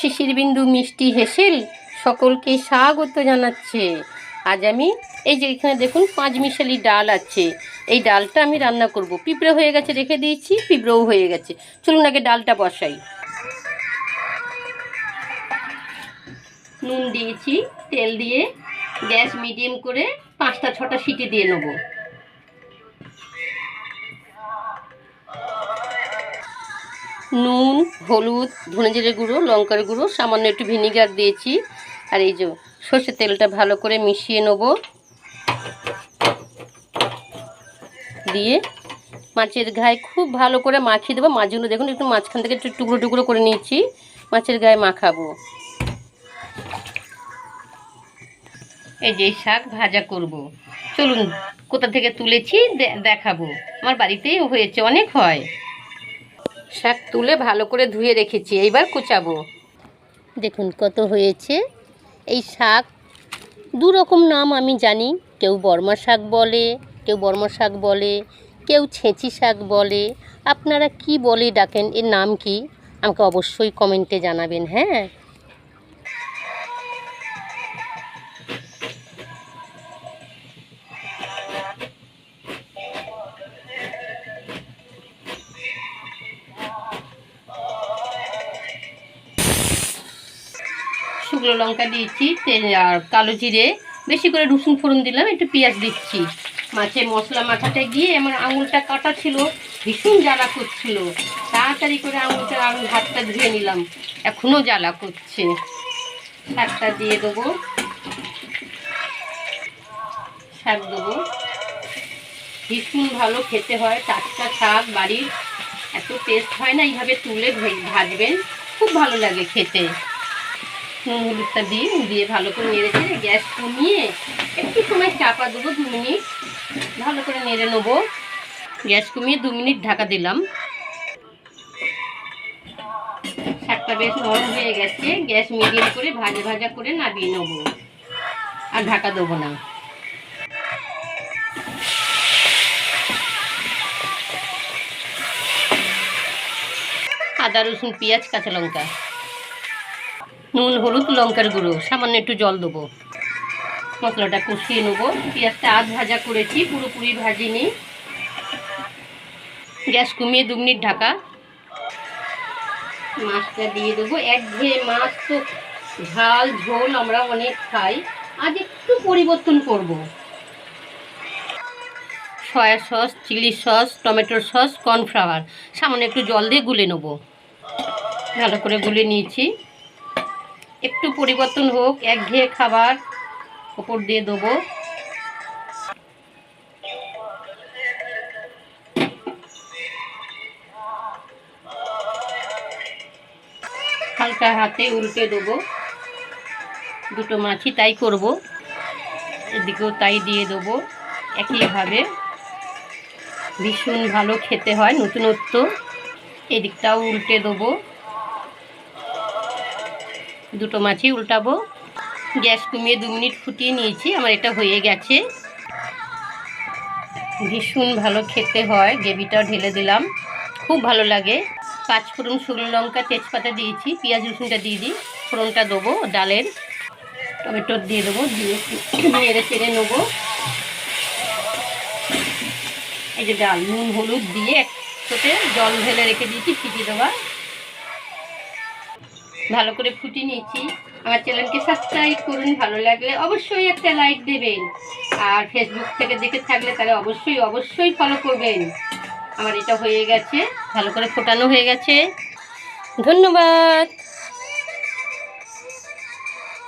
শিশির বিন্দু মিষ্টি হেসেল সকলকে স্বাগত জানাচ্ছে। আজ আমি এই যে এখানে দেখুন পাঁচ মিশালি ডাল আছে। এই ডালটা আমি রান্না করব। পিঁপড়ে হয়ে গেছে রেখে দিয়েছি, পিঁপড়েও হয়ে গেছে। চলুন আগে ডালটা বসাই। নুন দিয়েছি, তেল দিয়ে গ্যাস মিডিয়াম করে পাঁচটা ছটা সিটি দিয়ে নেব। নুন, হলুদ, ধনে জিরে গুঁড়ো, লঙ্কার গুঁড়ো, সামান্য একটু ভিনিগার দিয়েছি। আর এই যে সর্ষের তেলটা ভালো করে মিশিয়ে নেব। দিয়ে মাছের গায়ে খুব ভালো করে মাখিয়ে দেবো। মাছগুলো দেখুন একটু মাঝখান থেকে একটু টুকরো টুকরো করে নিয়েছি। মাছের গায়ে মাখাবো। এই যে শাক ভাজা করব। চলুন কোথা থেকে তুলেছি দেখাবো। আমার বাড়িতেই হয়েছে, অনেক হয়। শাক তুলে ভালো করে ধুয়ে রেখেছি, এইবার কুচাবো। দেখুন কত হয়েছে। এই শাক দু রকম নাম আমি জানি, কেউ বর্মা শাক বলে, কেউ বর্মা শাক বলে, কেউ ছেঁচি শাক বলে। আপনারা কি বলে ডাকেন, এর নাম কি? আমাকে অবশ্যই কমেন্টে জানাবেন হ্যাঁ? শুকনো লঙ্কা দিয়েছি আর কালো জিরে, বেশি করে রসুন ফোড়ন দিলাম, একটু পেঁয়াজ দিচ্ছি। মাছের মশলা মাখাতে গিয়ে আমার আঙুলটা কাটা ছিল, ভীষণ জ্বালা করছিল। তাড়াতাড়ি করে আঙুলটা, আঙুল হাতটা ধুয়ে নিলাম। এখনও জ্বালা করছে। শাকটা দিয়ে দেবো। শাক দেবো। ভীষণ ভালো খেতে হয়, টাটকা শাক, বাড়ির এত টেস্ট হয় না, এইভাবে তুলে ভাজবেন। খুব ভালো লাগে খেতে। হলুদটা দিয়ে দিয়ে ভালো করে নেড়ে চেড়ে গ্যাস কমিয়ে একটু সময় চাপা দেবো দু মিনিট। ভালো করে নেড়ে নেব। গ্যাস কমিয়ে দু মিনিট ঢাকা দিলাম। শাকটা বেশ নরম হয়ে গেছে। গ্যাস মিডিয়াম করে ভাজা ভাজা করে নামিয়ে নেব। আর ঢাকা দেবো না। আদা রসুন, পেঁয়াজ, কাঁচা লঙ্কা। নুন, হলুদ লঙ্কার গুঁড়ো, সামান্য একটু জল দেবো। মশলাটা কষিয়ে নেব। পেঁয়াজটা আধ ভাজা করেছি, পুরোপুরি ভাজিনি। গ্যাস কমিয়ে দু মিনিট ঢাকা। মাছটা দিয়ে দেবো। এক ঘেয়ে মাছ তো ঝাল, ঝোল আমরা অনেক খাই। আজ একটু পরিবর্তন করব। সয়া সস, চিলি সস টমেটোর সস, কর্নফ্লাওয়ার। সামান্য একটু জল দিয়ে গুলে নেব। ভালো করে গুলে নিয়েছি। একটু পরিবর্তন হোক, একঘেয়ে খাবার ওপর দিয়ে দেবো। হালকা হাতে উল্টে দেবো। দুটো মাছই তাই করব। এদিকেও তাই দিয়ে দেবো। একইভাবে ভীষণ ভালো খেতে হয় নতুনত্ব। এদিকটাও উল্টে দেবো। দুটো মাছই উল্টাবো। গ্যাস কমিয়ে দু মিনিট ফুটিয়ে নিয়েছি, আমার এটা হয়ে গেছে। ভীষণ ভালো খেতে হয়, গ্রেভিটাও ঢেলে দিলাম। খুব ভালো লাগে। পাঁচ ফোড়ন শুকনো লঙ্কা, তেজপাতা দিয়েছি, পেঁয়াজ রসুনটা দিয়ে দিই, ফোড়নটা দেবো ডালের। টমেটো দিয়ে দেবো, দিয়ে নেড়ে চেড়ে নেব। এই যে ডাল, নুন, হলুদ দিয়ে একসাথে জল ঢেলে রেখে দিয়েছি সিটি দেওয়া। ভালো করে ফুটিয়ে নিয়েছি। আমার চ্যানেলকে সাবস্ক্রাইব করুন, ভালো লাগলে অবশ্যই একটা লাইক দেবেন। আর ফেসবুক থেকে দেখে থাকলে তাহলে অবশ্যই অবশ্যই ফলো করবেন। আমার এটা হয়ে গেছে, ভালো করে ফোটানো হয়ে গেছে। ধন্যবাদ।